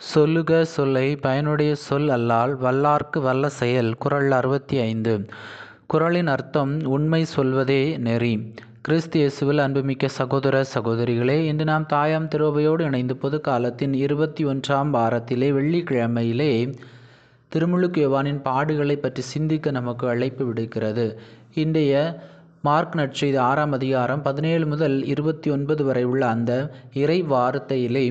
சொல்லுக சொல்லை பயனுடைய சொல் அல்லால் வல்லார்க்கு வல்ல செயல். குறள் அறுபத்தி ஐந்து குறளின் அர்த்தம் உண்மை சொல்வதே நெறி. கிறிஸ்து இயேசுவில் அன்புமிக்க சகோதர சகோதரிகளே இன்று நாம் தாயாம் திருவையோடு இணைந்து பொது காலத்தின் இருபத்தி ஒன்றாம் வாரத்திலே வெள்ளிக்கிழமையிலே திருமுழுக்கு யோவானின் பாடுகளை பற்றி சிந்திக்க நமக்கு அழைப்பு விடுக்கிறது. இன்றைய மார்க் நற்செய்தி ஆறாம் அதிகாரம் பதினேழு முதல் இருபத்தி ஒன்பது வரை உள்ள அந்த இறை வார்த்தையிலே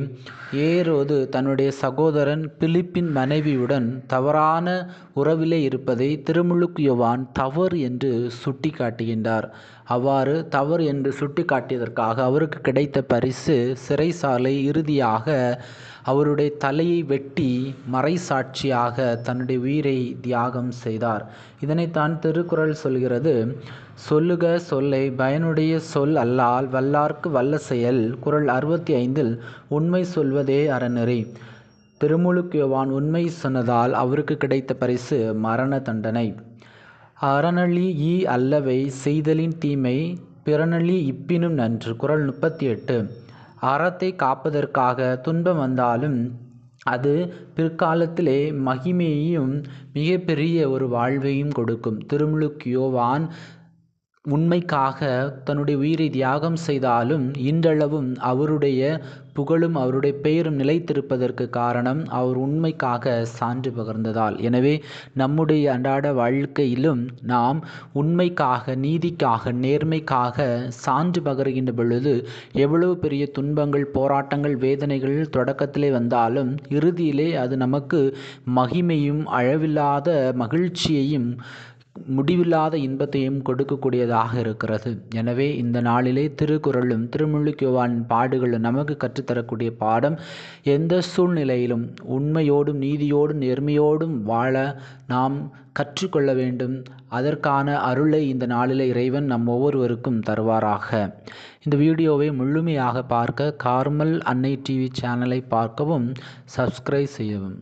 ஏரோது தன்னுடைய சகோதரன் பிலிப்பின் மனைவியுடன் தவறான உறவிலே இருப்பதை திருமுழுக்கு யோவான் தவறு என்று சுட்டி காட்டுகின்றார் அவ்வாறு தவறு என்று சுட்டி காட்டியதற்காக அவருக்கு கிடைத்த பரிசு சிறைசாலை இறுதியாக அவருடைய தலையை வெட்டி மறைசாட்சியாக தன்னுடைய உயிரை தியாகம் செய்தார். இதனைத்தான் திருக்குறள் சொல்கிறது சொல்லுக சொல்லை பயனுடைய சொல் அல்லால் வல்லார்க்கு வல்ல செயல் குரல் அறுபத்தி ஐந்தில் உண்மை சொல்வதே அறநெறி திருமுழுக்கியவான் உண்மை சொன்னதால் அவருக்கு கிடைத்த பரிசு மரண தண்டனை. அறநழி ஈ அல்லவை செய்தலின் தீமை பிறநழி இப்பினும் நன்று குரல் முப்பத்தி எட்டு அறத்தை காப்பதற்காக துன்பம் வந்தாலும் அது பிற்காலத்திலே மகிமையையும் மிகப்பெரிய ஒரு வாழ்வையும் கொடுக்கும். திருமுழுக்கியோவான் உண்மைக்காக தன்னுடைய உயிரை தியாகம் செய்தாலும் இன்றளவும் அவருடைய புகழும் அவருடைய பெயரும் நிலைத்திருப்பதற்கு காரணம் அவர் உண்மைக்காக சான்று பகர்ந்ததால். எனவே நம்முடைய அன்றாட வாழ்க்கையிலும் நாம் உண்மைக்காக நீதிக்காக நேர்மைக்காக சான்று பகர்கின்ற பொழுது எவ்வளவு பெரிய துன்பங்கள் போராட்டங்கள் வேதனைகள் தொடக்கத்திலே வந்தாலும் இறுதியிலே அது நமக்கு மகிமையும் அழவில்லாத மகிழ்ச்சியையும் முடிவில்லாத இன்பத்தையும் கொடுக்கக்கூடியதாக இருக்கிறது. எனவே இந்த நாளிலே திருக்குறளும் திருமுழுக்கியோவான் பாடுகளும் நமக்கு கற்றுத்தரக்கூடிய பாடம் எந்த சூழ்நிலையிலும் உண்மையோடும் நீதியோடும் நேர்மையோடும் வாழ நாம் கற்றுக்கொள்ள வேண்டும். அதற்கான அருளை இந்த நாளில் இறைவன் நம் ஒவ்வொருவருக்கும் தருவாராக. இந்த வீடியோவை முழுமையாக பார்க்க கார்மல் அன்னை டிவி சேனலை பார்க்கவும் சப்ஸ்கிரைப் செய்யவும்.